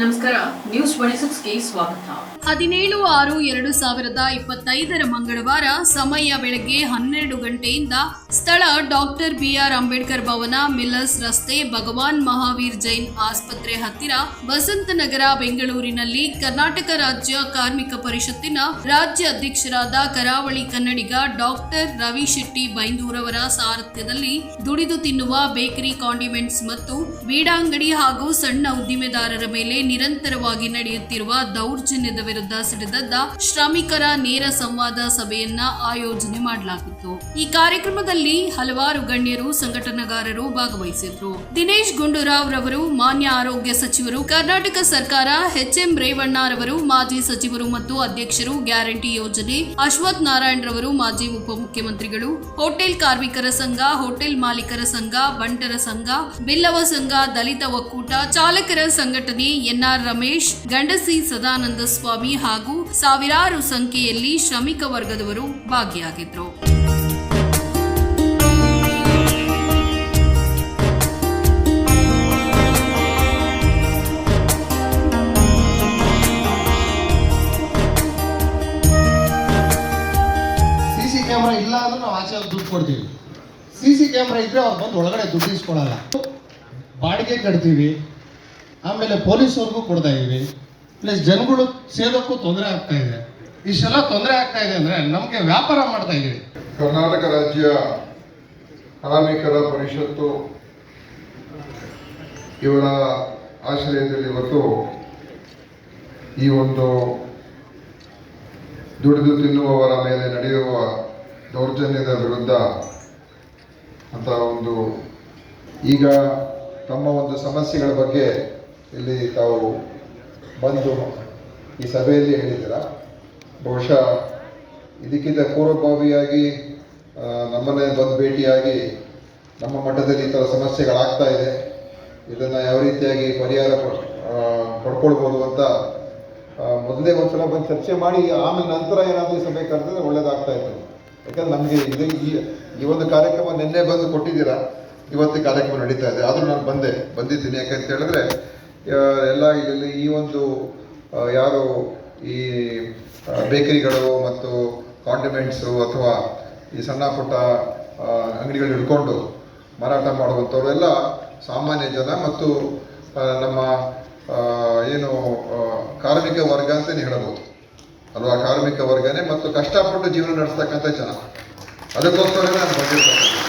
ನಮಸ್ಕಾರ news twenty ಸಿಕ್ಸ್ಗೆ ಸ್ವಾಗತ. ಹದಿನೇಳು ಆರು ಎರಡು ಸಾವಿರದ ಇಪ್ಪತ್ತೈದರ ಮಂಗಳವಾರ ಸಮಯ ಬೆಳಗ್ಗೆ ಹನ್ನೆರಡು ಗಂಟೆಯಿಂದ ಸ್ಥಳ doctor B R Ambedkar Bhavan, Millers ರಸ್ತೆ, ಭಗವಾನ್ ಮಹಾವೀರ್ ಜೈನ್ ಆಸ್ಪತ್ರೆ ಹತ್ತಿರ ವಸಂತನಗರ, ಬೆಂಗಳೂರಿನಲ್ಲಿ ಕರ್ನಾಟಕ ರಾಜ್ಯ ಕಾರ್ಮಿಕ ಪರಿಷತ್ತಿನ ರಾಜ್ಯ ಅಧ್ಯಕ್ಷರಾದ ಕರಾವಳಿ ಕನ್ನಡಿಗ ಡಾಕ್ಟರ್ ರವಿ ಶೆಟ್ಟಿ ಬೈಂದೂರವರ ಸಾರಥ್ಯದಲ್ಲಿ ದುಡಿದು ತಿನ್ನುವ ಬೇಕರಿ, ಕಾಂಡಿಮೆಂಟ್ಸ್ ಮತ್ತು ಬೀಡಾಂಗಡಿ ಹಾಗೂ ಸಣ್ಣ ಉದ್ದಿಮೆದಾರರ ಮೇಲೆ ನಿರಂತರವಾಗಿ ನಡೆಯುತ್ತಿರುವ ದೌರ್ಜನ್ಯದ ವಿರುದ್ಧ ಸಿಡಿದದ್ದ ಶ್ರಮಿಕರ ನೇರ ಸಂವಾದ ಸಭೆಯನ್ನ ಆಯೋಜನೆ ಮಾಡಲಾಗಿತ್ತು. ಈ ಕಾರ್ಯಕ್ರಮದಲ್ಲಿ ಹಲವಾರು ಗಣ್ಯರು, ಸಂಘಟನೆಗಾರರು ಭಾಗವಹಿಸಿದ್ರು. ದಿನೇಶ್ ಗುಂಡೂರಾವ್ ರವರು ಮಾನ್ಯ ಆರೋಗ್ಯ ಸಚಿವರು, ಕರ್ನಾಟಕ ಸರ್ಕಾರ, ಎಚ್ಎಂ ರೇವಣ್ಣರವರು, ಮಾಜಿ ಸಚಿವರು ಮತ್ತು ಅಧ್ಯಕ್ಷರು, ಗ್ಯಾರಂಟಿ ಯೋಜನೆ, ಅಶ್ವಥ್ ನಾರಾಯಣ್ ರವರು ಮಾಜಿ ಉಪಮುಖ್ಯಮಂತ್ರಿಗಳು, ಹೋಟೆಲ್ ಕಾರ್ಮಿಕರ ಸಂಘ, ಹೋಟೆಲ್ ಮಾಲೀಕರ ಸಂಘ, ಬಂಟರ ಸಂಘ, ಬಿಲ್ಲವ ಸಂಘ, ದಲಿತ ಒಕ್ಕೂಟ, ಚಾಲಕರ ಸಂಘಟನೆ ಎನ್ಆರ್ ರಮೇಶ್, ಗಂಡಸಿ ಸದಾನಂದ ಸ್ವಾಮಿ ಹಾಗೂ ಸಾವಿರಾರು ಸಂಖ್ಯೆಯಲ್ಲಿ ಶ್ರಮಿಕ ವರ್ಗದವರು ಭಾಗಿಯಾಗಿದ್ದರು ಸಿ ಸಿ ಕ್ಯಾಮ್ರಾ ಇಲ್ಲ ನಾವು ಆಚೆ ದುಡ್ಡು ಕೊಡ್ತೀವಿ. ಸಿ ಸಿ ಕ್ಯಾಮ್ರಾ ಇದ್ರೆ ಅವ್ರು ಬಂದು ಒಳಗಡೆ ದುಡ್ಡು ಬಾಡಿಗೆ ಕಟ್ತೀವಿ. ಆಮೇಲೆ ಪೊಲೀಸವ್ರಿಗೂ ಕೊಡ್ತಾ ಇದ್ದೀವಿ. ಪ್ಲಸ್ ಜನಗಳು ಸೇರೋಕ್ಕೂ ತೊಂದರೆ ಆಗ್ತಾ ಇದೆ. ಇಷ್ಟೆಲ್ಲ ತೊಂದರೆ ಆಗ್ತಾ ಇದೆ ಅಂದ್ರೆ ನಮಗೆ ವ್ಯಾಪಾರ ಮಾಡ್ತಾ ಇದ್ದೀವಿ. ಕರ್ನಾಟಕ ರಾಜ್ಯ ಕಾರ್ಮಿಕರ ಪರಿಷತ್ತು ಇವರ ಆಶ್ರಯದಲ್ಲಿ ಇವತ್ತು ಈ ಒಂದು ದುಡಿದು ತಿನ್ನುವವರ ಮೇಲೆ ನಡೆಯುವ ದೌರ್ಜನ್ಯದ ವಿರುದ್ಧ ಅಂತ ಒಂದು ಈಗ ತಮ್ಮ ಒಂದು ಸಮಸ್ಯೆಗಳ ಬಗ್ಗೆ ಇಲ್ಲಿ ತಾವು ಬಂದು ಈ ಸಭೆಯಲ್ಲಿ ಹೇಳಿದ್ದೀರ? ಬಹುಶಃ ಇದಕ್ಕಿಂತ ಪೂರ್ವಭಾವಿಯಾಗಿ ನಮ್ಮನ್ನೇ ಬಂದು ಭೇಟಿಯಾಗಿ ನಮ್ಮ ಮಟ್ಟದಲ್ಲಿ ಈ ಥರ ಸಮಸ್ಯೆಗಳಾಗ್ತಾ ಇದೆ. ಇದನ್ನು ಯಾವ ರೀತಿಯಾಗಿ ಪರಿಹಾರ ಪಡ್ಕೊಳ್ಬೋದು ಅಂತ ಮೊದಲೇ ಮೊದಲೇ ಒಂದ್ಸಲ ಬಂದು ಚರ್ಚೆ ಮಾಡಿ, ಆಮೇಲೆ ನಂತರ ಏನಾದರೂ ಈ ಸಭೆ ಕರೆದ್ರೆ ಒಳ್ಳೇದಾಗ್ತಾ ಇತ್ತು. ಯಾಕಂದ್ರೆ ನಮಗೆ ಇದು ಈ ಈ ಒಂದು ಕಾರ್ಯಕ್ರಮ ನಿನ್ನೆ ಬಂದು ಕೊಟ್ಟಿದ್ದೀರಾ? ಇವತ್ತು ಕಾರ್ಯಕ್ರಮ ನಡೀತಾ ಇದೆ. ಆದರೂ ನಾನು ಬಂದೆ, ಬಂದಿದ್ದೀನಿ. ಯಾಕಂತ ಹೇಳಿದ್ರೆ ಎಲ್ಲ ಇಲ್ಲಿ ಈ ಒಂದು ಯಾರು ಈ ಬೇಕರಿಗಳು ಮತ್ತು ಕಾಂಡಿಮೆಂಟ್ಸು ಅಥವಾ ಈ ಸಣ್ಣ ಪುಟ್ಟ ಅಂಗಡಿಗಳು ಹಿಡ್ಕೊಂಡು ಮಾರಾಟ ಮಾಡುವಂಥವ್ರು ಎಲ್ಲ ಸಾಮಾನ್ಯ ಜನ ಮತ್ತು ನಮ್ಮ ಏನು ಕಾರ್ಮಿಕ ವರ್ಗ ಅಂತಲೇ ಹೇಳಬಹುದು. ಅಲ್ವಾ? ಕಾರ್ಮಿಕ ವರ್ಗನೇ ಮತ್ತು ಕಷ್ಟಪಟ್ಟು ಜೀವನ ನಡೆಸ್ತಕ್ಕಂಥ ಜನ. ಅದಕ್ಕೋಸ್ಕರ ನಾನು ಬಂದಿರ್ತಕ್ಕಂಥ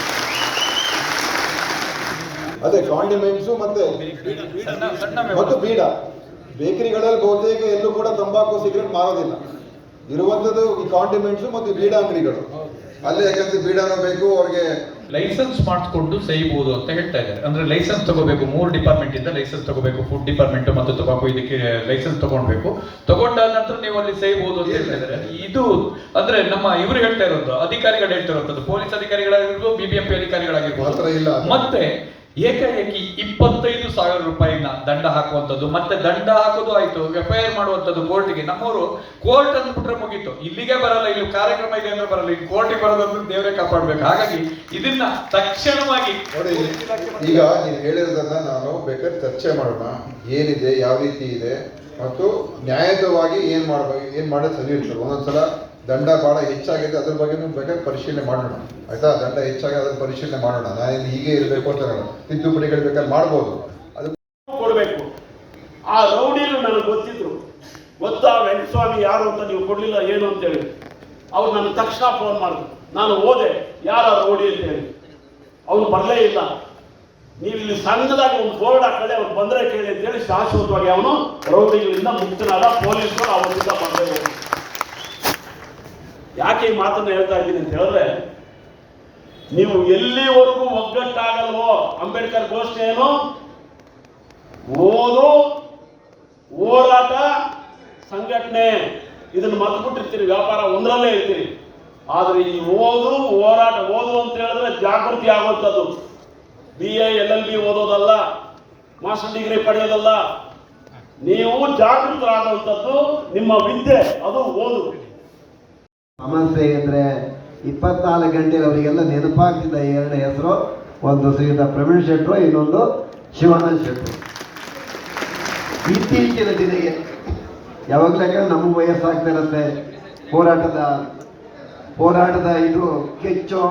ಅದೇ ಕಾಂಡಿಮೆಂಟ್ಸು ಮತ್ತೆ ಮತ್ತು ಬೀಡ ಬೇಕರಿಗಳಲ್ಲಿ ಬಹುತೇಕ ಎಲ್ಲೂ ಕೂಡ ತಂಬಾಕು ಸಿಗರೇಟ್ ಮಾರೋದಿಲ್ಲ. ಇರುವಂಥದ್ದು ಈ ಕಾಂಡಿಮೆಂಟ್ಸು ಮತ್ತು ಬೀಡ ಅಂಗಡಿಗಳು. ಅಲ್ಲಿ ಯಾಕಂದ್ರೆ ಬೀಡ ಬೇಕು ಅವ್ರಿಗೆ ಲೈಸೆನ್ಸ್ ಮಾಡಿಸ್ಕೊಂಡು ಸೇಯಬಹುದು ಅಂತ ಹೇಳ್ತಾ ಇದ್ದಾರೆ. ಅಂದ್ರೆ ಲೈಸೆನ್ಸ್ ತಗೋಬೇಕು ಮೂರು ಡಿಪಾರ್ಟ್ಮೆಂಟ್ ಇಂದ ಲೈಸೆನ್ಸ್ ತಗೋಬೇಕು ಫುಡ್ ಡಿಪಾರ್ಟ್ಮೆಂಟ್ ಮತ್ತು ತಂಬಾಕು ಇದಕ್ಕೆ ಲೈಸೆನ್ಸ್ ತಗೊಳ್ಬೇಕು ತಗೊಂಡಾದ ನಂತರ ನೀವು ಅಲ್ಲಿ ಸೇಯಬಹುದು ಅಂತ ಹೇಳ್ತಾ ಇದ್ದಾರೆ. ಇದು ಅಂದ್ರೆ ನಮ್ಮ ಇವರು ಹೇಳ್ತಾ ಇರೋದು ಅಧಿಕಾರಿಗಳು ಹೇಳ್ತಾ ಇರೋದು ಪೊಲೀಸ್ ಅಧಿಕಾರಿಗಳಾಗಿರ್ಬೋದು ಬಿಬಿಎಂಪಿ ಅಧಿಕಾರಿಗಳಾಗಿರ್ಬೋದು. ಮತ್ತೆ ಏಕಾಏಕಿ ಇಪ್ಪತ್ತೈದು ಸಾವಿರ ರೂಪಾಯಿನ ದಂಡ ಹಾಕುವಂಥದ್ದು. ಮತ್ತೆ ದಂಡ ಹಾಕೋದು ಆಯ್ತು ಎಫ್ ಐ ಆರ್ ಮಾಡುವಂಥದ್ದು ಕೋರ್ಟ್ಗೆ. ನಮ್ಮವರು ಕೋರ್ಟ್ ಅಂದ್ಬಿಟ್ರೆ ಮುಗೀತು. ಇಲ್ಲಿಗೆ ಬರಲ್ಲ, ಇಲ್ಲಿ ಕಾರ್ಯಕ್ರಮ ಇದೆ ಅಂದ್ರೆ ಬರಲ್ಲ. ಇಲ್ಲಿ ಕೋರ್ಟಿಗೆ ಬರೋದಂದ್ರೆ ದೇವರೇ ಕಾಪಾಡ್ಬೇಕು. ಹಾಗಾಗಿ ಇದನ್ನ ತಕ್ಷಣವಾಗಿ ಈಗ ನೀವು ಹೇಳಿರೋದನ್ನ ನಾನು ಬೇಕಾದ್ರೆ ಚರ್ಚೆ ಮಾಡೋಣ. ಏನಿದೆ, ಯಾವ ರೀತಿ ಇದೆ? ಮತ್ತು ನ್ಯಾಯಯುತವಾಗಿ ಏನ್ ಮಾಡ್ಬೇಕು ಏನ್ ಮಾಡೋದು ಸರಿ ಇರ್ತದೆ. ಒಂದೊಂದ್ಸಲ ದಂಡ ಭಾಳ ಹೆಚ್ಚಾಗಿದೆ, ಅದ್ರ ಬಗ್ಗೆ ಬೇಕಾದ್ರೆ ಪರಿಶೀಲನೆ ಮಾಡೋಣ. ಆಯ್ತಾ? ದಂಡ ಹೆಚ್ಚಾಗಿ ಅದನ್ನು ಪರಿಶೀಲನೆ ಮಾಡೋಣ. ನಾನು ಹೀಗೆ ಇರಬೇಕು ಅಂತ ಹೇಳೋಣ. ತಿದ್ದುಪಡಿಗಳು ಬೇಕಾದ್ರೆ ಮಾಡ್ಬೋದು. ಅದು ಕೊಡಬೇಕು. ಆ ರೌಡಿಲು ನನಗೆ ಗೊತ್ತಿದ್ರು. ಗೊತ್ತಾ? ವೆಂಕಟಸ್ವಾಮಿ ಯಾರು ಅಂತ ನೀವು ಕೊಡ್ಲಿಲ್ಲ ಏನು ಅಂತೇಳಿ ಅವ್ರು ನನ್ನ ತಕ್ಷಣ ಫೋನ್ ಮಾಡಿದ್ರು. ನಾನು ಹೋದೆ. ಯಾರ ರೌಡಿ ಅಂತ ಹೇಳಿ. ಅವನು ಬರಲೇ ಇಲ್ಲ. ನೀವು ಇಲ್ಲಿ ಸಣ್ಣದಾಗಿ ಒಂದು ಬೋರ್ಡ್ ಹಾಕೊಳ್ಳಿ ಅವ್ರು ಬಂದ್ರೆ ಕೇಳಿ ಅಂತೇಳಿ ಶಾಶ್ವತವಾಗಿ ಅವನು ರೌಡಿಗಳಿಂದ ಮುಕ್ತನಾದ ಪೊಲೀಸರು ಅವರಿಂದ ಬರಬೇಕು ಯಾಕೆ ಈ ಮಾತನ್ನ ಹೇಳ್ತಾ ಇದ್ದೀನಿ ಅಂತ ಹೇಳಿದ್ರೆ, ನೀವು ಎಲ್ಲಿವರೆಗೂ ಒಗ್ಗಟ್ಟಾಗಲ್ವೋ ಅಂಬೇಡ್ಕರ್ ಘೋಷಣೆ ಏನು? ಓದು, ಹೋರಾಟ, ಸಂಘಟನೆ. ಇದನ್ನು ಮರ್ತ್ಬಿಟ್ಟಿರ್ತೀರಿ, ವ್ಯಾಪಾರ ಒಂದರಲ್ಲೇ ಇರ್ತೀರಿ. ಆದ್ರೆ ಈ ಓದು, ಹೋರಾಟ, ಓದು ಅಂತ ಹೇಳಿದ್ರೆ ಜಾಗೃತಿ ಆಗುವಂಥದ್ದು. B A L L B ಓದೋದಲ್ಲ, master degree ಪಡೆಯೋದಲ್ಲ. ನೀವು ಜಾಗೃತರಾಗುವಂಥದ್ದು ನಿಮ್ಮ ವಿದ್ಯೆ, ಅದು ಓದು. ಸಮಸ್ಯೆ ಅಂದರೆ ಇಪ್ಪತ್ನಾಲ್ಕು ಗಂಟೆ ಅವರಿಗೆಲ್ಲ ನೆನಪಾಗ್ತಿದ್ದ ಎರಡು ಹೆಸರು? ಒಂದು ಶ್ರೀಯುತ ಪ್ರವೀಣ್ ಶೆಟ್ಟರು ಇನ್ನೊಂದು ಶಿವಾನಂದ್ ಶೆಟ್ಟರು ಇತ್ತೀಚಿನ ದಿನಗೆ ಯಾವಾಗಲೂ ನಮ್ಮ ವಯಸ್ಸಾಗ್ತಾ ಇರುತ್ತೆ. ಹೋರಾಟದ ಹೋರಾಟದ ಇದು ಕೆಚ್ಚೋ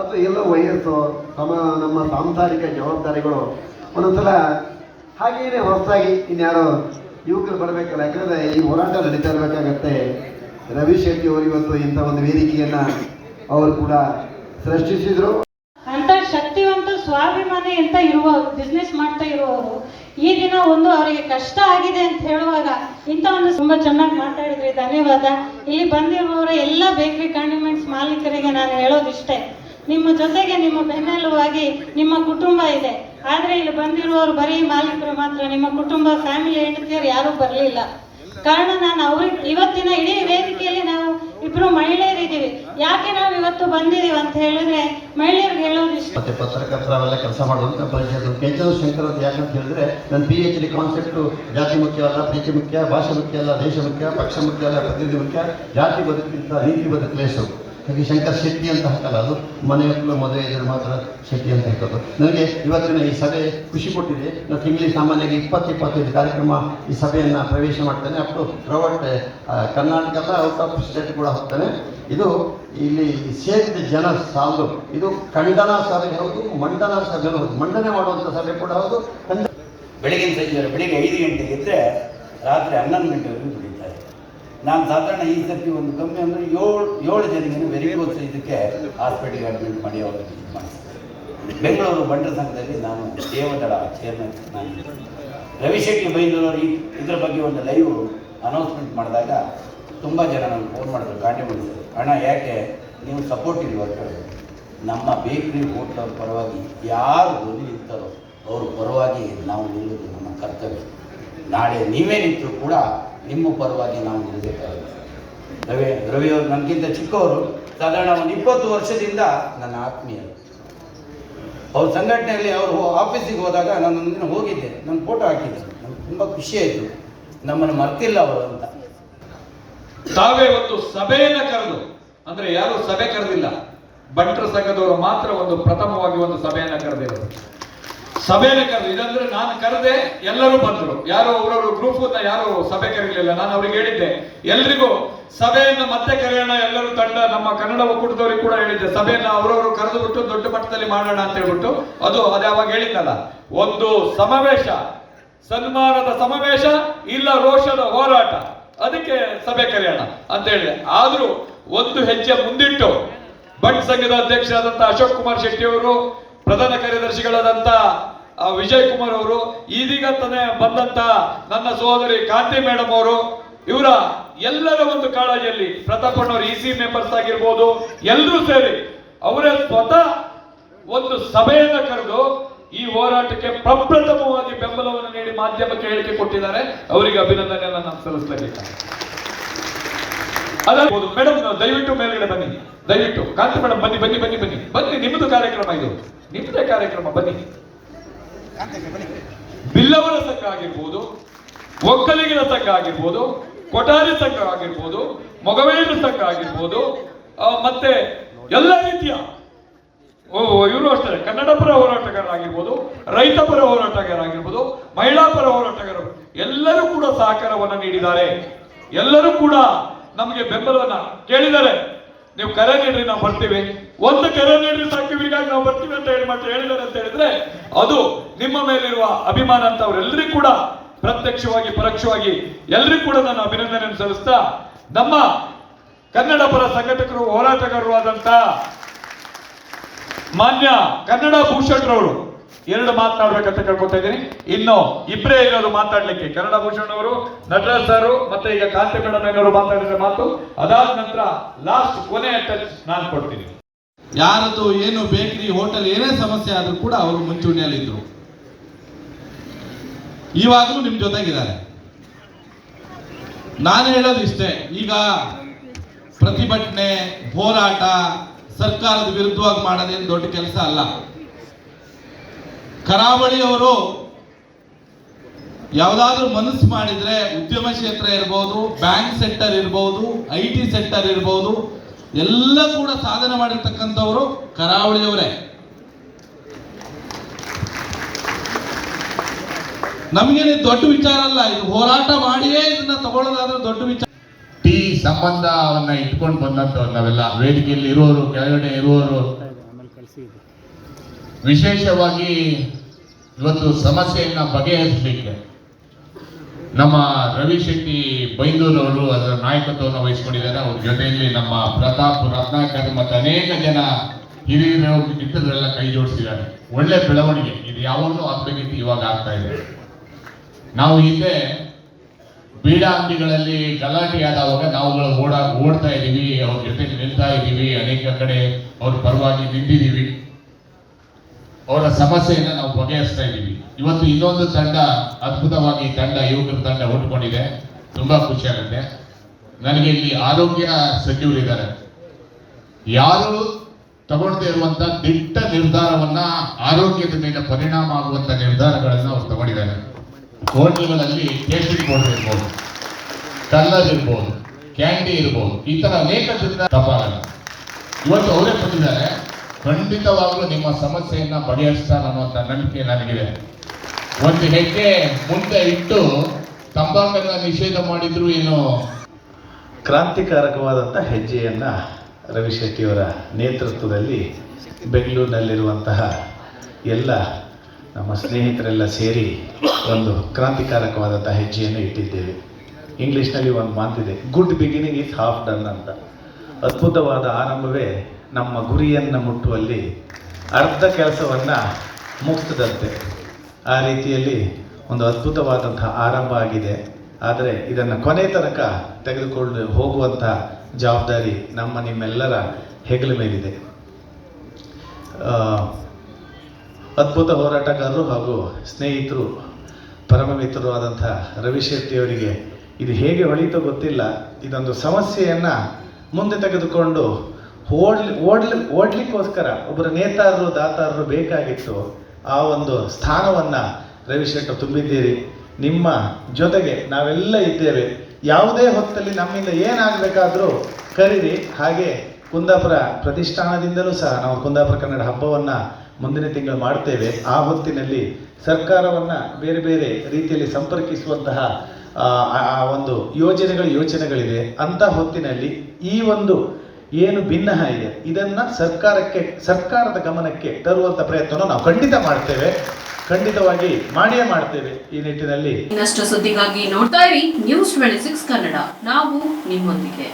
ಅಥವಾ ಎಲ್ಲ ವಯಸ್ಸು ಸಮ ನಮ್ಮ ಸಾಂಸಾರಿಕ ಜವಾಬ್ದಾರಿಗಳು. ಒಂದೊಂದ್ಸಲ ಹಾಗೇನೆ ಹೊಸದಾಗಿ ಇನ್ಯಾರೋ ಯುವಕರು ಬರಬೇಕಲ್ಲ, ಯಾಕಂದ್ರೆ ಈ ಹೋರಾಟ ನಡೀತಾ ಇರಬೇಕಾಗತ್ತೆ. ರವಿ ಶೆಟ್ಟಿ ಅವರು ಇವತ್ತು ಇಂಥ ಒಂದು ವೇದಿಕೆಯನ್ನ ಅವರು ಕೂಡ ಸೃಷ್ಟಿಸಿದ್ರು. ಅಂತ ಶಕ್ತಿವಂತ, ಸ್ವಾಭಿಮಾನಿ ಅಂತ ಇರುವ ಬಿಸ್ನೆಸ್ ಮಾಡ್ತಾ ಇರುವವರು, ಈ ದಿನ ಒಂದು ಅವರಿಗೆ ಕಷ್ಟ ಆಗಿದೆ ಅಂತ ಹೇಳುವಾಗ ಇಂಥ ಒಂದು ತುಂಬಾ ಚೆನ್ನಾಗಿ ಮಾತಾಡಿದ್ರಿ, ಧನ್ಯವಾದ. ಇಲ್ಲಿ ಬಂದಿರುವವರ ಎಲ್ಲ ಬೇಕರಿ ಕಾಂಡಿಮೆಂಟ್ಸ್ ಮಾಲೀಕರಿಗೆ ನಾನು ಹೇಳೋದಿಷ್ಟೇ. ನಿಮ್ಮ ಜೊತೆಗೆ ನಿಮ್ಮ ಬೆನ್ನೆಲುವಾಗಿ ನಿಮ್ಮ ಕುಟುಂಬ ಇದೆ. ಆದ್ರೆ ಇಲ್ಲಿ ಬಂದಿರುವವರು ಬರೀ ಮಾಲೀಕರು ಮಾತ್ರ, ನಿಮ್ಮ ಕುಟುಂಬ ಫ್ಯಾಮಿಲಿ ಹೆಂಡತಿಯರು ಯಾರೂ ಬರಲಿಲ್ಲ. ಕಾರಣ ನಾನು ಅವ್ರ ಇವತ್ತಿನ ಇಡೀ ವೇದಿಕೆಯಲ್ಲಿ ನಾವು ಇಬ್ರು ಮಹಿಳೆಯರಿದ್ದೀವಿ ಯಾಕೆ ನಾವು ಇವತ್ತು ಬಂದಿದೀವಿ ಅಂತ ಹೇಳಿದ್ರೆ ಮಹಿಳೆಯರಿಗೆ ಹೇಳೋದು ಮತ್ತೆ ಪತ್ರಕರ್ತರ ಅವೆಲ್ಲ ಕೆಲಸ ಮಾಡುವಂಥ ಪರಿಚಯ ಕೆಂಚನ ಶಂಕರ್ ಅಂತ ಯಾಕಂತ ಹೇಳಿದ್ರೆ, ನನ್ನ ಪಿ ಎಚ್ ಡಿ ಕಾನ್ಸೆಪ್ಟ್ ಜಾತಿ ಮುಖ್ಯ ಅಲ್ಲ, ಪ್ರೀತಿ ಮುಖ್ಯ, ಭಾಷೆ ಮುಖ್ಯ ಅಲ್ಲ, ದೇಶ ಮುಖ್ಯ, ಪಕ್ಷ ಮುಖ್ಯ ಅಲ್ಲ, ಪ್ರತಿನಿಧಿ ಮುಖ್ಯ, ಜಾತಿ ಬದುಕಿಂತ ನೀತಿ ಬದುಕಲೇಸು ಹಾಗೆ ಶಂಕರ್ ಶೆಟ್ಟಿ ಅಂತ ಹಾಕಲ್ಲ ಅದು? ಮನೆ ಮಕ್ಕಳು ಮದುವೆ ಇದ್ರೆ ಮಾತ್ರ ಶೆಟ್ಟಿ ಅಂತ ಹೇಳ್ತದ್ದು ನನಗೆ ಇವತ್ತಿನ ಈ ಸಭೆ ಖುಷಿ ಕೊಟ್ಟಿದೆ. ನಾನು ತಿಂಗಳಿಗೆ ಸಾಮಾನ್ಯವಾಗಿ ಇಪ್ಪತ್ತು, ಇಪ್ಪತ್ತೈದು ಕಾರ್ಯಕ್ರಮ ಈ ಸಭೆಯನ್ನು ಪ್ರವೇಶ ಮಾಡ್ತೇನೆ. ಅಪ್ ಟು ಕರ್ನಾಟಕ ಕರ್ನಾಟಕದ ಔಟ್ ಆಫ್ ಸ್ಟೇಟ್ ಕೂಡ ಹೋಗ್ತಾನೆ. ಇದು ಇಲ್ಲಿ ಸೇರಿದ ಜನ ಸಾಲದು. ಇದು ಖಂಡನ ಸಭೆ ಹೌದು, ಮಂಡನ ಸಭೆ ಹೌದು. ಮಂಡನೆ ಮಾಡುವಂಥ ಸಭೆ ಕೂಡ ಹೌದು. ಬೆಳಗಿನ ಸಂಜೆ ಬೆಳಿಗ್ಗೆ ಐದು ಗಂಟೆಗೆ ಇದ್ದರೆ ರಾತ್ರಿ ಹನ್ನೊಂದು ಗಂಟೆವರೆಗೂ ದುಡಿತಾರೆ. ನಾನು ಸಾಧಾರಣ ಈ ಸರ್ತಿ ಒಂದು ಕಮ್ಮಿ ಅಂದರೆ ಏಳು ಏಳು ವೆರಿ ವೆರಿಕೋಸ್ ಇದಕ್ಕೆ ಹಾಸ್ಪಿಟಲ್ಗೆ ಅಡ್ಮಿಟ್ ಮಾಡಿ ಅವರು ಬೆಂಗಳೂರು ಬಂಡ ಸಂಘದಲ್ಲಿ ನಾನು ದೇವದಳ ಚೇರ್ಮನ್ ನಾನು. ರವಿಶೆಟ್ಟಿ ಬೈಂದೂರವರು ಈ ಇದರ ಬಗ್ಗೆ ಒಂದು ಲೈವ್ ಅನೌನ್ಸ್ಮೆಂಟ್ ಮಾಡಿದಾಗ ತುಂಬ ಜನ ನನಗೆ ಫೋನ್ ಮಾಡಿದ್ರು ಗಾಂಡಿ ಮಾಡಿದ್ರು ಅಣ್ಣ ಯಾಕೆ ನೀವು ಸಪೋರ್ಟಿವ್ ವರ್ಕರ್ ನಮ್ಮ ಬೇಕ್ರಿ ಹೋಟ್ಲವ್ರ ಪರವಾಗಿ ಯಾರು ಧ್ವನಿ ಇರ್ತಾರೋ ಅವ್ರ ಪರವಾಗಿ ನಾವು ನಿಲ್ಲೋದು ನಮ್ಮ ಕರ್ತವ್ಯ. ನಾಳೆ ನೀವೇ ನಿಂತರೂ ಕೂಡ ನಿಮ್ಮ ಪರವಾಗಿ ನಾವು ನಿಲ್ಲಬೇಕಾಗುತ್ತೆ ರವಿ, ರವಿಯವರು ನನಗಿಂತ ಚಿಕ್ಕವರು, ಸಾಧಾರಣ ಒಂದು ಇಪ್ಪತ್ತು ವರ್ಷದಿಂದ ನನ್ನ ಆತ್ಮೀಯರು. ಅವ್ರ ಸಂಘಟನೆಯಲ್ಲಿ ಅವರು ಆಫೀಸಿಗೆ ಹೋದಾಗ ನಾನು ಒಂದಿನ ಹೋಗಿದ್ದೆ. ನನ್ನ ಫೋಟೋ ಹಾಕಿದ್ದೆ ನಮ್ಗೆ ತುಂಬ ಖುಷಿ ಆಯಿತು. ನಮ್ಮನ್ನು ಮರ್ತಿಲ್ಲ ಅವರು ಅಂತ. ತಾವೇ ಒಂದು ಸಭೆಯನ್ನ ಕರೆದು, ಅಂದ್ರೆ ಯಾರು ಸಭೆ ಕರೆದಿಲ್ಲ ಬಂಟರ ಸಂಘದವರು ಮಾತ್ರ ಒಂದು ಪ್ರಥಮವಾಗಿ ಒಂದು ಸಭೆಯನ್ನ ಕರೆದಿರೋದು. ಸಭೆಯನ್ನ ಕರೆದು ಇದಂದ್ರೆ ನಾನು ಕರೆದೆ ಎಲ್ಲರೂ ಬಂದರು. ಯಾರು ಅವರವರು ಗ್ರೂಪ್ ಯಾರು ಸಭೆ ಕರೀಲಿಲ್ಲ. ನಾನು ಅವ್ರಿಗೆ ಹೇಳಿದ್ದೆ, ಎಲ್ರಿಗೂ ಸಭೆಯನ್ನ ಮತ್ತೆ ಕರೆಯೋಣ, ಎಲ್ಲರೂ ತಂಡ ನಮ್ಮ ಕನ್ನಡ ಒಕ್ಕೂಟದವ್ರಿಗೆ ಕೂಡ ಹೇಳಿದ್ದೆ, ಸಭೆಯನ್ನ ಅವರವರು ಕರೆದು ಬಿಟ್ಟು ದೊಡ್ಡ ಮಟ್ಟದಲ್ಲಿ ಮಾಡೋಣ ಅಂತ ಹೇಳ್ಬಿಟ್ಟು, ಅದು ಅದು ಯಾವಾಗ ಹೇಳಿದ್ದಲ್ಲ ಒಂದು ಸಮಾವೇಶ, ಸನ್ಮಾನದ ಸಮಾವೇಶ ಇಲ್ಲ ರೋಷದ ಹೋರಾಟ, ಅದಕ್ಕೆ ಸಭೆ ಕರೆಯೋಣ ಅಂತ ಹೇಳಿದೆ. ಆದ್ರೂ ಒಂದು ಹೆಜ್ಜೆ ಮುಂದಿಟ್ಟು, ಭಟ್ ಸಂಘದ ಅಧ್ಯಕ್ಷರಾದಂತಹ ಅಶೋಕ್ ಕುಮಾರ್ ಶೆಟ್ಟಿ ಅವರು ಪ್ರಧಾನ ಕಾರ್ಯದರ್ಶಿಗಳಾದಂತ ಆ, ವಿಜಯ್ ಕುಮಾರ್ ಅವರು ಇದೀಗ ತಾನೇ ಬಂದಂತ ನನ್ನ ಸಹೋದರಿ ಕಾಂತಿ ಮೇಡಮ್ ಅವರು ಇವರ ಎಲ್ಲರ ಒಂದು ಕಾಳಜಿಯಲ್ಲಿ ಪ್ರತಾಪಣ್ಣವರು ಇ ಸಿ ಮೆಂಬರ್ಸ್ ಆಗಿರ್ಬೋದು ಎಲ್ಲರೂ ಸೇರಿ ಅವರೇ ಸ್ವತಃ ಒಂದು ಸಭೆಯನ್ನ ಕರೆದು ಈ ಹೋರಾಟಕ್ಕೆ ಪ್ರಪ್ರಥಮವಾಗಿ ಬೆಂಬಲವನ್ನು ನೀಡಿ ಮಾಧ್ಯಮಕ್ಕೆ ಹೇಳಿಕೆ ಕೊಟ್ಟಿದ್ದಾರೆ. ಅವರಿಗೆ ಅಭಿನಂದನೆಯನ್ನು ನಾನು ಸಲ್ಲಿಸಲೇಬೇಕಾಗಿದೆ. ಅದಾಗ್ಬೋದು ಮೇಡಮ್ ದಯವಿಟ್ಟು ಮೇಲ್ಗಡೆ ಬನ್ನಿ. ದಯವಿಟ್ಟು ಕಾಂತಿ ಮೇಡಮ್ ಬನ್ನಿ ಬನ್ನಿ ಬನ್ನಿ ಬನ್ನಿ. ಬನ್ನಿ ನಿಮ್ಮದು ಕಾರ್ಯಕ್ರಮ ಇದು. ನಿಮ್ಮದೇ ಕಾರ್ಯಕ್ರಮ ಬನ್ನಿ. ಬಿಲ್ಲವರ ಸಂಘ ಆಗಿರ್ಬೋದು ಒಕ್ಕಲಿಗರ ಸಂಘ ಆಗಿರ್ಬೋದು ಕೊಠಾರಿ ಸಂಘ ಆಗಿರ್ಬೋದು ಮೊಗವೇರ ಸಂಘ ಆಗಿರ್ಬೋದು ಮತ್ತೆ ಎಲ್ಲ ರೀತಿಯ ಓ ಇವರು ಅಷ್ಟೇ ಕನ್ನಡ ಪರ ಹೋರಾಟಗಾರರಾಗಿರ್ಬೋದು ರೈತ ಪರ ಹೋರಾಟಗಾರರಾಗಿರ್ಬೋದು ಮಹಿಳಾ ಪರ ಹೋರಾಟಗಾರರು ಎಲ್ಲರೂ ಕೂಡ ಸಹಕಾರವನ್ನು ನೀಡಿದ್ದಾರೆ. ಎಲ್ಲರೂ ಕೂಡ ನಮಗೆ ಬೆಂಬಲವನ್ನ ಕೇಳಿದರೆ ನೀವು ಕರೆ ನೀಡ್ರಿ ನಾವು ಬರ್ತೀವಿ. ಒಂದು ಕರೆ ನೀಡ್ರಿ ಸಾಕು, ಇವರಿಗಾಗಿ ನಾವು ಬರ್ತೀವಿ ಅಂತ ಹೇಳಿ ಮಾತ್ರ ಹೇಳಿದ್ದಾರೆ ಅಂತ ಹೇಳಿದ್ರೆ, ಅದು ನಿಮ್ಮ ಮೇಲಿರುವ ಅಭಿಮಾನ ಅಂತ ಅವರೆಲ್ಲರಿಗೂ ಕೂಡ ಪ್ರತ್ಯಕ್ಷವಾಗಿ, ಪರೋಕ್ಷವಾಗಿ ಎಲ್ಲರಿಗೂ ಕೂಡ ನಾನು ಅಭಿನಂದನೆ ಸಲ್ಲಿಸ್ತಾ, ನಮ್ಮ ಕನ್ನಡ ಪರ ಸಂಘಟಕರು ಹೋರಾಟಗಾರರು ಆದಂತ ಮಾನ್ಯ ಕನ್ನಡ ಭೂಷಣರವರು, ಎರಡು ಮಾತನಾಡ್ಬೇಕಂತ ಕೇಳ್ಕೊತಾ ಇದ್ದೀನಿ. ಇನ್ನು ಇಬ್ಬರೇ ಇರೋರು ಮಾತಾಡ್ಲಿಕ್ಕೆ, ಕನ್ನಡ ಭೂಷಣ್ ಅವರು ನಟರಾಜ್ ಸರ್ ಮತ್ತೆ ಈಗ ಕಾಂತಿ ಮೇಡಮ್ ಮಾತಾಡಿದ್ರೆ ಮಾತು. ಅದಾದ ನಂತರ ಲಾಸ್ಟ್ ಕೊನೆ ಟಚ್ ನಾನು ಕೊಡ್ತೀನಿ. ಯಾರದು ಏನು ಬೇಕರಿ, ಹೋಟೆಲ್ ಏನೇ ಸಮಸ್ಯೆ ಆದ್ರೂ ಕೂಡ ಅವರು ಮುಂಚೂಣಿಯಲ್ಲಿದ್ದರು ಇವಾಗಲೂ ನಿಮ್ಮ ಜೊತೆಗಿದ್ದಾರೆ. ನಾನು ಹೇಳೋದು ಇಷ್ಟೇ, ಈಗ ಪ್ರತಿಭಟನೆ, ಹೋರಾಟ ಸರ್ಕಾರದ ವಿರುದ್ಧವಾಗಿ ಮಾಡೋದೇನು ದೊಡ್ಡ ಕೆಲಸ ಅಲ್ಲ. ಕರಾವಳಿಯವರು ಯಾವುದಾದ್ರೂ ಮನಸ್ಸು ಮಾಡಿದ್ರೆ ಉದ್ಯಮ ಕ್ಷೇತ್ರ ಇರ್ಬೋದು, ಬ್ಯಾಂಕ್ ಸೆಕ್ಟರ್ ಇರ್ಬೋದು, ಐ ಟಿ ಸೆಕ್ಟರ್ ಇರ್ಬೋದು ಎಲ್ಲ ಕೂಡ ಸಾಧನೆ ಮಾಡಿರ್ತಕ್ಕಂಥವರು ಕರಾವಳಿಯವರೇ. ನಮಗೇನೆ ದೊಡ್ಡ ವಿಚಾರ ಅಲ್ಲ, ಇದು ಹೋರಾಟ ಮಾಡಿಯೇ ಇದನ್ನ ತಗೊಳ್ಳೋದಾದ್ರೆ ದೊಡ್ಡ ವಿಚಾರ. ಟೀ ಸಂಬಂಧವನ್ನ ಇಟ್ಕೊಂಡು ಬಂದಂತವ್ರು ನಾವೆಲ್ಲ, ವೇದಿಕೆಯಲ್ಲಿ ಇರೋರು, ಕೆಳಗಡೆ ಇರುವವರು ವಿಶೇಷವಾಗಿ ಇವತ್ತು ಸಮಸ್ಯೆಯನ್ನ ಬಗೆಹರಿಸಲಿಕ್ಕೆ. ನಮ್ಮ ರವಿ ಶೆಟ್ಟಿ ಬೈಂದೂರವರು ಅದರ ನಾಯಕತ್ವವನ್ನು ವಹಿಸಿಕೊಂಡಿದ್ದಾರೆ. ಅವ್ರ ಜೊತೆಯಲ್ಲಿ ನಮ್ಮ ಪ್ರತಾಪ್, ರತ್ನಾಕರ್ ಮತ್ತು ಅನೇಕ ಜನ ಹಿರಿಯರು ಇತರರೆಲ್ಲ ಕೈ ಜೋಡಿಸಿದ್ದಾರೆ. ಒಳ್ಳೆ ಬೆಳವಣಿಗೆ. ಇದು ಯಾವಾಗಲೂ ಆಗ್ಬೇಕಿತ್ತು ಇವಾಗ ಆಗ್ತಾ ಇದೆ. ನಾವು ಹಿಂದೆ ಬೀಡ ಗಲಾಟೆ ಆದವಾಗ ನಾವುಗಳು ಓಡಾ, ಓಡ್ತಾ ಇದ್ದೀವಿ, ಅವ್ರ ಜೊತೆ ನಿಲ್ತಾ ಇದ್ದೀವಿ, ಅನೇಕ ಕಡೆ ಅವ್ರ ಪರವಾಗಿ ನಿಂತಿದ್ದೀವಿ. ಅವರ ಸಮಸ್ಯೆಯನ್ನು ನಾವು ಬಗೆಹರಿಸ್ತಾ ಇದ್ದೀವಿ. ಇವತ್ತು ಇನ್ನೊಂದು ತಂಡ, ಅದ್ಭುತವಾಗಿ ತಂಡ, ಯುವಕರ ತಂಡ ಹುಟ್ಟುಕೊಂಡಿದೆ ತುಂಬಾ ಖುಷಿ ಆಗುತ್ತೆ. ನನಗೆ ಇಲ್ಲಿ ಆರೋಗ್ಯ ಸಚಿವರಿದ್ದಾರೆ ಯಾರು ತಗೊಳ್ತಾ ಇರುವಂತ ದಿಟ್ಟ ನಿರ್ಧಾರವನ್ನ ಆರೋಗ್ಯದ ಮೇಲೆ ಪರಿಣಾಮ ಆಗುವಂತ ನಿರ್ಧಾರಗಳನ್ನು ಅವ್ರು ತಗೊಂಡಿದ್ದಾರೆ. ಹೋಟೆಲ್ಗಳಲ್ಲಿ ಕೇಸರಿ ಬೋರ್ಡ್ ಇರ್ಬೋದು, ಕಲ್ಲರ್ ಇರ್ಬೋದು, ಕ್ಯಾಂಡಿ ಇರ್ಬೋದು, ಈ ತರ ಅನೇಕ ತಪ್ಪಾಗಲ್ಲ ಇವತ್ತು ಅವರೇ ಬಂದಿದ್ದಾರೆ. ಖಂಡಿತವಾಗ್ಲೂ ನಿಮ್ಮ ಸಮಸ್ಯೆಯನ್ನು ಬಗೆಹರಿಸ್ತಾರೆ ಅನ್ನುವಂಥ ನಂಬಿಕೆ ನನಗಿದೆ. ಒಂದು ಹೆಜ್ಜೆ ಮುಂದೆ ಇಟ್ಟು ತಂಬಾಕನ್ನ ನಿಷೇಧ ಮಾಡಿದ್ರು ಏನು? ಕ್ರಾಂತಿಕಾರಕವಾದಂಥ ಹೆಜ್ಜೆಯನ್ನು ರವಿ ಶೆಟ್ಟಿಯವರ ನೇತೃತ್ವದಲ್ಲಿ ಬೆಂಗಳೂರಿನಲ್ಲಿರುವಂತಹ ಎಲ್ಲ ನಮ್ಮ ಸ್ನೇಹಿತರೆಲ್ಲ ಸೇರಿ ಒಂದು ಕ್ರಾಂತಿಕಾರಕವಾದಂಥ ಹೆಜ್ಜೆಯನ್ನು ಇಟ್ಟಿದ್ದೇವೆ. ಇಂಗ್ಲೀಷ್ನಲ್ಲಿ ಒಂದು ಮಾತಿದೆ good beginning is half done ಅಂತ. ಅದ್ಭುತವಾದ ಆರಂಭವೇ ನಮ್ಮ ಗುರಿಯನ್ನು ಮುಟ್ಟುವಲ್ಲಿ ಅರ್ಧ ಕೆಲಸವನ್ನು ಮುಕ್ತದಂತೆ ಆ ರೀತಿಯಲ್ಲಿ ಒಂದು ಅದ್ಭುತವಾದಂತಹ ಆರಂಭ ಆಗಿದೆ. ಆದರೆ ಇದನ್ನು ಕೊನೆ ತನಕ ತೆಗೆದುಕೊಂಡು ಹೋಗುವಂಥ ಜವಾಬ್ದಾರಿ ನಮ್ಮ ನಿಮ್ಮೆಲ್ಲರ ಹೆಗಲ ಮೇಲಿದೆ. ಅದ್ಭುತ ಹೋರಾಟಗಾರರು ಹಾಗೂ ಸ್ನೇಹಿತರು ಪರಮ ಮಿತ್ರರು ಆದಂಥ ರವಿ ಶೆಟ್ಟಿಯವರಿಗೆ ಇದು ಹೇಗೆ ಹೊಳೀತೋ ಗೊತ್ತಿಲ್ಲ. ಇದೊಂದು ಸಮಸ್ಯೆಯನ್ನು ಮುಂದೆ ತೆಗೆದುಕೊಂಡು ಓಡ್ಲಿ ಓಡ್ಲಿ ಓಡ್ಲಿಕ್ಕೋಸ್ಕರ ಒಬ್ಬರು ನೇತಾರರು ದಾತಾರರು ಬೇಕಾಗಿತ್ತು ಆ ಒಂದು ಸ್ಥಾನವನ್ನು ರವಿಶೆಟ್ಟು ತುಂಬಿದ್ದೀರಿ. ನಿಮ್ಮ ಜೊತೆಗೆ ನಾವೆಲ್ಲ ಇದ್ದೇವೆ. ಯಾವುದೇ ಹೊತ್ತಲ್ಲಿ ನಮ್ಮಿಂದ ಏನಾಗಬೇಕಾದರೂ ಕರೀರಿ. ಹಾಗೆ ಕುಂದಾಪುರ ಪ್ರತಿಷ್ಠಾನದಿಂದಲೂ ಸಹ ನಾವು ಕುಂದಾಪುರ ಕನ್ನಡ ಹಬ್ಬವನ್ನು ಮುಂದಿನ ತಿಂಗಳು ಮಾಡ್ತೇವೆ. ಆ ಹೊತ್ತಿನಲ್ಲಿ ಸರ್ಕಾರವನ್ನು ಬೇರೆ ಬೇರೆ ರೀತಿಯಲ್ಲಿ ಸಂಪರ್ಕಿಸುವಂತಹ ಆ, ಒಂದು ಯೋಜನೆಗಳು ಯೋಚನೆಗಳಿದೆ ಅಂತ ಹೊತ್ತಿನಲ್ಲಿ ಈ ಒಂದು ಏನು ಭಿನ್ನ ಇದೆ? ಇದನ್ನ ಸರ್ಕಾರಕ್ಕೆ, ಸರ್ಕಾರದ ಗಮನಕ್ಕೆ ತರುವಂತ ಪ್ರಯತ್ನವನ್ನು ನಾವು ಖಂಡಿತ ಮಾಡ್ತೇವೆ. ಖಂಡಿತವಾಗಿ ಮಾಡಿಯೇ ಮಾಡ್ತೇವೆ ಈ ನಿಟ್ಟಿನಲ್ಲಿ. ಇನ್ನಷ್ಟು ಸುದ್ದಿಗಾಗಿ ನೋಡ್ತಾ ಇರಿ ನ್ಯೂಸ್ ಟ್ವೆಂಟಿ ಸಿಕ್ಸ್ ಕನ್ನಡ ನಾವು ನಿಮ್ಮೊಂದಿಗೆ.